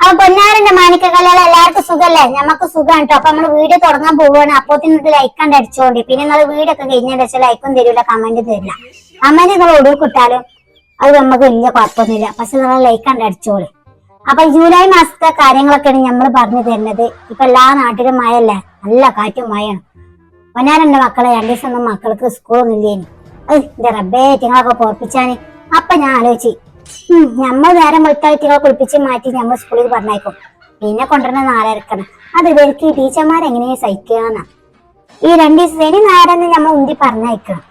അപ്പൊ പൊന്നാരന്റെ മാണിക്ക എല്ലാവർക്കും സുഖല്ലേ? നമുക്ക് സുഖം കേട്ടോ അപ്പൊ നമ്മൾ വീഡിയോ തുടങ്ങാൻ പോവുകയാണ് അപ്പൊ നിങ്ങൾക്ക് ലൈക്ക് കണ്ട് അടിച്ചോണ്ടി. പിന്നെ നിങ്ങൾ വീഡിയോ ഒക്കെ കഴിഞ്ഞ വെച്ചാൽ ലൈക്കും തരില്ല കമന്റ് തരില്ല കമന്റ് നിങ്ങൾ ഒടുവിൽ കിട്ടാലും അത് നമുക്ക് വലിയ കുഴപ്പമൊന്നുമില്ല. പക്ഷെ നിങ്ങൾ ലൈക്ക് കണ്ട് അടിച്ചോളി. അപ്പൊ ജൂലൈ മാസത്തെ കാര്യങ്ങളൊക്കെയാണ് നമ്മൾ പറഞ്ഞു തരുന്നത്. ഇപ്പൊ എല്ലാ നാട്ടിലും മഴയല്ലേ? നല്ല കാറ്റും മഴയാണ്. പൊന്നാരന്റെ മക്കളെ രണ്ടു ദിവസം ഒന്നും മക്കൾക്ക് സ്കൂളൊന്നും ഇല്ലേനി. അത് എന്റെ റബ്ബേ തിങ്ങളൊക്കെ പൊറപ്പിച്ചാന്. അപ്പൊ ഞാൻ ആലോചിച്ച് ഉം, വേറെ വെളുത്തായിട്ടികളെ കുളിപ്പിച്ച് മാറ്റി ഞമ്മ സ്കൂളിൽ പറഞ്ഞേക്കും പിന്നെ കൊണ്ടുവരുന്ന നാലരക്കണം. അത് ഇവർക്ക് ടീച്ചർമാർ എങ്ങനെയാ സഹിക്കാന്ന? ഈ രണ്ട് ദിവസം ശനി നാരെന്ന് നമ്മൾ ഉന്തി പറഞ്ഞേക്കണം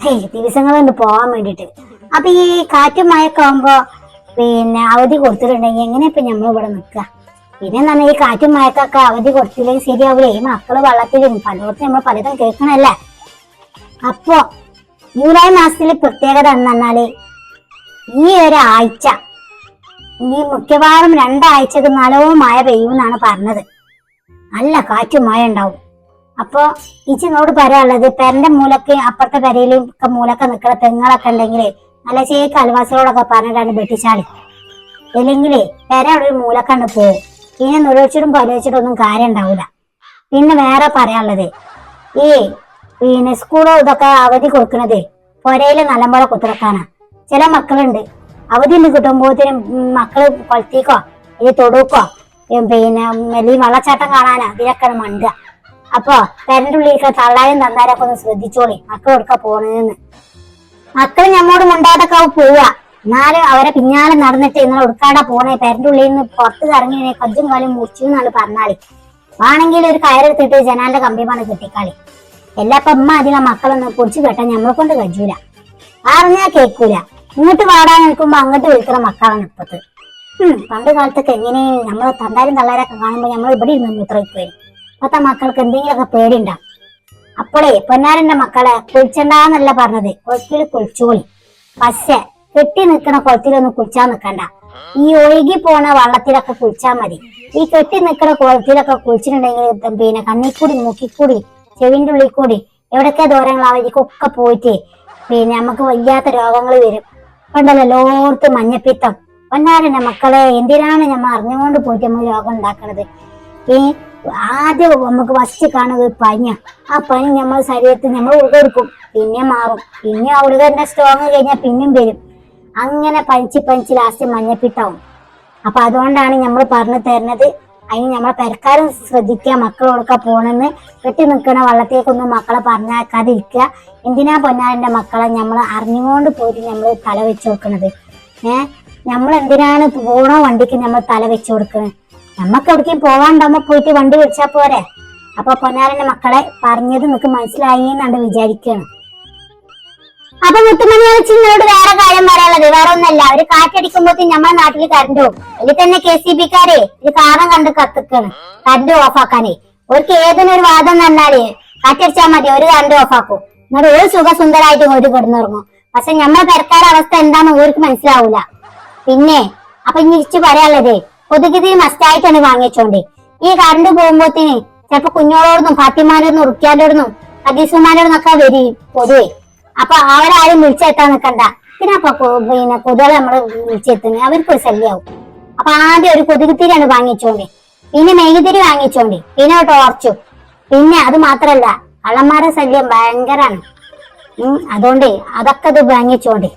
ദിവസങ്ങൾ ദിവസങ്ങളുണ്ട് പോവാൻ വേണ്ടിട്ട് അപ്പൊ ഈ കാറ്റും മഴയൊക്കെ ആവുമ്പോ പിന്നെ അവധി കൊടുത്തിട്ടുണ്ടെങ്കിൽ എങ്ങനെ ഇപ്പൊ നമ്മൾ ഇവിടെ നിൽക്കുക പിന്നെ എന്താണ് ഈ കാറ്റും മഴക്കൊക്കെ അവധി കൊടുത്തില്ലെങ്കിൽ ശരിയാവൂലേ? ഈ മക്കൾ വള്ളത്തിലും പലയിടത്തും നമ്മൾ പലതും കേൾക്കണല്ലേ? അപ്പോ ജൂലൈ മാസത്തിലെ പ്രത്യേകത എന്ന് പറഞ്ഞാൽ ഈ ഒരാഴ്ച ഇനി മിക്കവാറും രണ്ടാഴ്ചക്ക് നല്ലവും മഴ പെയ്യുമെന്നാണ് പറഞ്ഞത്. നല്ല കാറ്റും മഴ ഉണ്ടാവും. അപ്പൊ ഇച്ചിനോട് പറയാനുള്ളത് പെരന്റെ മൂലക്ക് അപ്പുറത്തെ പെരയിലും ഒക്കെ മൂലക്കെ നിൽക്കുന്ന തെങ്ങുകളൊക്കെ ഉണ്ടെങ്കിൽ നല്ല ചേക്ക് അൽവാസികളോടൊക്കെ പറഞ്ഞിട്ടാണ് വെട്ടിച്ചാളി ഇല്ലെങ്കിലേ പെര അവിടെ ഒരു മൂലക്കണ്ട് പോവും പിന്നെ നുഴച്ചിടും പൊലച്ചിടും ഒന്നും കാര്യം ഉണ്ടാവില്ല പിന്നെ വേറെ പറയാനുള്ളത് ഈ പിന്നെ സ്കൂളോ ഇതൊക്കെ അവധി കൊടുക്കുന്നത് പൊരയിൽ നല്ലപോലെ കുത്തിറക്കാനാ. ചില മക്കളുണ്ട്. അവധി ഇന്ന് കിട്ടുമ്പോഴത്തേനും മക്കൾ കൊളത്തിക്കോ ഇനി തൊടുക്കോ പിന്നെ വലിയ വെള്ളച്ചാട്ടം കാണാനാ ഇതിനൊക്കെ മണ്ടുക. അപ്പോ പെരന്റെ ഉള്ളിലേക്ക് തള്ളാരും തന്നാരൊക്കെ ഒന്ന് ശ്രദ്ധിച്ചോളി മക്കൾ എടുക്ക പോണെന്ന്. മക്കൾ ഞമ്മോട് മുണ്ടാതൊക്കെ പോവുക. എന്നാലും അവരെ പിന്നാലെ നടന്നിട്ട് നിങ്ങൾ ഉടുക്കാടെ പോണേ പേരന്റെ ഉള്ളിൽ നിന്ന് പുറത്ത് ഇറങ്ങി കൊഞ്ചും കാലും മുറിച്ചു എന്നാണ് പറഞ്ഞാളി വേണമെങ്കിൽ ഒരു കയറെടുത്തിട്ട് ജനാലിന്റെ കമ്പിമാണ് കെട്ടിക്കാളി. എല്ലാപ്പ അമ്മ അതിലെ മക്കളൊന്നും പൊടിച്ചു കെട്ടാൻ നമ്മളെ കൊണ്ട് കഴിയൂല. അറിഞ്ഞാ കേൾക്കൂല ഇങ്ങോട്ട് വാടാൻ നിൽക്കുമ്പോ അങ്ങോട്ട് വിളിക്കുന്ന മക്കളാണ് ഇപ്പത്ത്. പണ്ട് കാലത്തൊക്കെ എങ്ങനെ നമ്മൾ തണ്ടാരും തള്ളാരൊക്കെ കാണുമ്പോ നമ്മൾ ഇവിടെ ഇരുന്ന് മൂത്രമൊക്കെ ഇപ്പത്തെ മക്കൾക്ക് എന്തെങ്കിലുമൊക്കെ പേടിണ്ടാവും അപ്പോഴേ പൊന്നാരന്റെ മക്കളെ കുളിച്ചണ്ടെന്നല്ല പറഞ്ഞത്. കുളത്തിൽ കുളിച്ചോളി. പക്ഷെ കെട്ടി നിൽക്കണ കുളത്തിലൊന്നും കുളിച്ചാൻ നിൽക്കണ്ട ഈ ഒഴുകി പോണ വള്ളത്തിലൊക്കെ കുളിച്ചാൽ മതി. ഈ കെട്ടി നിൽക്കണ കുളത്തിലൊക്കെ കുളിച്ചിട്ടുണ്ടെങ്കിൽ പിന്നെ കണ്ണിക്കൂടി മൂക്കിക്കൂടി ചെവിന്റെ ഉള്ളിൽ കൂടി എവിടൊക്കെ ദൂരങ്ങളാവതിക്കൊക്കെ പോയിട്ട് പിന്നെ നമുക്ക് വയ്യാത്ത രോഗങ്ങൾ വരും. പണ്ടല്ലോ ലോർത്ത് മഞ്ഞപ്പിത്തം. പൊന്നാരന്റെ മക്കളെ എന്തിനാണ് നമ്മൾ അറിഞ്ഞുകൊണ്ട് പോയിട്ട് നമ്മൾ രോഗം ഉണ്ടാക്കണത്? ഈ ആദ്യം നമുക്ക് ഫസ്റ്റ് കാണുന്നത് പനിയ. ആ പനി നമ്മൾ ശരീരത്തിൽ നമ്മൾ ഉളുക എടുക്കും. പിന്നെ മാറും. പിന്നെ ആ ഉളുകന്റെ സ്ട്രോങ് കഴിഞ്ഞാൽ പിന്നെയും വരും. അങ്ങനെ പനിച്ച് പനിച്ച് ലാസ്റ്റ് മഞ്ഞപ്പിത്താവും അപ്പൊ അതുകൊണ്ടാണ് നമ്മൾ പറഞ്ഞു തരുന്നത് അതിന് നമ്മളെ പെരക്കാരും ശ്രദ്ധിക്കുക മക്കളോടൊക്കെ പോണെന്ന്. കെട്ടി നിൽക്കുന്ന വള്ളത്തേക്കൊന്നും മക്കളെ പറഞ്ഞേക്കാതിരിക്കുക. എന്തിനാ പൊന്നാരന്റെ മക്കളെ നമ്മൾ അറിഞ്ഞുകൊണ്ട് പോയിട്ട് നമ്മൾ തല വെച്ച് കൊടുക്കണത്? ഏഹ് നമ്മൾ എന്തിനാണ് പോണ വണ്ടിക്ക് നമ്മൾ തല വെച്ച് കൊടുക്കുന്നത് നമ്മക്ക് എവിടേക്കും പോവാണ്ടാകുമ്പോൾ പോയിട്ട് വണ്ടി വെച്ചാൽ പോരെ? അപ്പൊ പൊന്നാരന്റെ മക്കളെ പറഞ്ഞത് നിങ്ങൾക്ക് മനസ്സിലായി എന്നാണ് വിചാരിക്കണം. അപ്പൊ മുത്തുമണി വെച്ച് നിങ്ങളോട് വേറെ കാര്യം പറയാനുള്ളത്. വേറെ ഒന്നല്ല. ഒരു കാറ്റടിക്കുമ്പോഴത്തേ നമ്മുടെ നാട്ടിൽ കറണ്ട് പോകും തന്നെ കെ സി ബിക്കാരെ ഇത് കാരണം കണ്ട് കത്തിക്കാണ്. Current of ആക്കാനേ. അവർക്ക് ഏതിനൊരു വാദം തന്നാലേ കാറ്റടിച്ചാൽ മതി. ഒരു കറണ്ട് ഓഫ് ആക്കും. എന്നിട്ട് ഒരു സുഖസുന്ദരായിട്ട് ഒരു കിടന്നുറങ്ങും. പക്ഷെ നമ്മളെ പെരക്കാരുടെ അവസ്ഥ എന്താണെന്ന് ഓർക്ക് മനസ്സിലാവൂല. പിന്നെ അപ്പൊ ഇനി ഇച്ചു പറയാനുള്ളത്. കൊതുകുതിരി മസ്റ്റായിട്ടാണ് വാങ്ങിച്ചോണ്ട്. ഈ കറണ്ട് പോകുമ്പോത്തിന് ചിലപ്പോ കുഞ്ഞോളോടൊന്നും ഫാത്തിമാരോടൊന്നും റുക്കിയാലോടൊന്നും അതീസുമാരോടൊന്നൊക്കെ വരി പൊതുവെ. അപ്പൊ അവരാരും വിളിച്ചെത്താൻ നിൽക്കണ്ട പിന്നെ അപ്പൊ പിന്നെ കൊതുകളെ വിളിച്ചെത്തുന്നത് അവർക്ക് ഒരു ശല്യാവും. അപ്പൊ ആദ്യം ഒരു കൊതുകുത്തിരിയാണ് വാങ്ങിച്ചോണ്ട്. പിന്നെ മെഴുകുതിരി വാങ്ങിച്ചോണ്ടി. പിന്നെ ടോർച്ചു പിന്നെ അത് മാത്രല്ല കള്ളന്മാരെ ശല്യം ഭയങ്കരാണ്. അതുകൊണ്ട് അതൊക്കെ ഇത് വാങ്ങിച്ചോണ്ട്.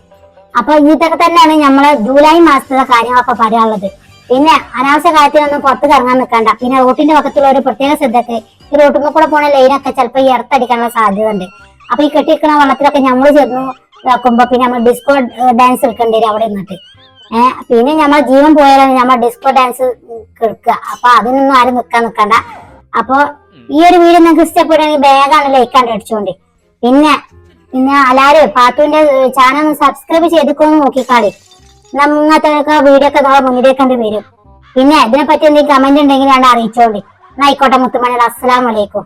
അപ്പൊ ഇതൊക്കെ തന്നെയാണ് നമ്മളെ ജൂലൈ മാസത്തിലെ കാര്യങ്ങളൊക്കെ പറയാനുള്ളത്. പിന്നെ അനാവശ്യ കാര്യത്തിനൊന്നും പുറത്ത് കറങ്ങാൻ നിൽക്കണ്ട പിന്നെ റോട്ടിന്റെ പക്കത്തുള്ള ഒരു പ്രത്യേക ശ്രദ്ധക്ക് ഈ റോട്ടിൽ കൂടെ പോണ ലൈനൊക്കെ ചിലപ്പോൾ ഈ ഇറത്തടിക്കാനുള്ള സാധ്യത ഉണ്ട് അപ്പൊ ഈ കെട്ടിക്കണ വെള്ളത്തിലൊക്കെ നമ്മൾ ചേർന്നു ഇതാക്കുമ്പോ പിന്നെ നമ്മൾ ഡിസ്കോ ഡാൻസ് എടുക്കേണ്ടി വരും അവിടെ നിന്നിട്ട്. ഏഹ് പിന്നെ നമ്മൾ ജീവൻ പോയാലാണ് നമ്മൾ ഡിസ്കോ ഡാൻസ് കേൾക്കുക അപ്പൊ അതിനൊന്നും ആരും നിൽക്കാൻ നിൽക്കണ്ട അപ്പൊ ഈ ഒരു വീഡിയോ നിങ്ങൾക്ക് ഇഷ്ടപ്പെടുകയാണെങ്കിൽ ബാഗാണ് ലൈക്കാണ്ട് അടിച്ചോണ്ട്. പിന്നെ പിന്നെ എല്ലാരും പാത്തുവിന്റെ ചാനൽ സബ്സ്ക്രൈബ് ചെയ്തിക്കോന്ന് നോക്കിക്കാളി നമ്മത്തെ വീഡിയോ ഒക്കെ നമ്മളെ മുന്നിലേക്ക് കണ്ട് വരും. പിന്നെ ഇതിനെ പറ്റി എന്തെങ്കിലും കമന്റ് ഉണ്ടെങ്കിൽ ഞാൻ അറിയിച്ചോണ്ടി. എന്നാ ആയിക്കോട്ടെ മുത്തുമണിയുടെ അസ്സലാം വലൈക്കും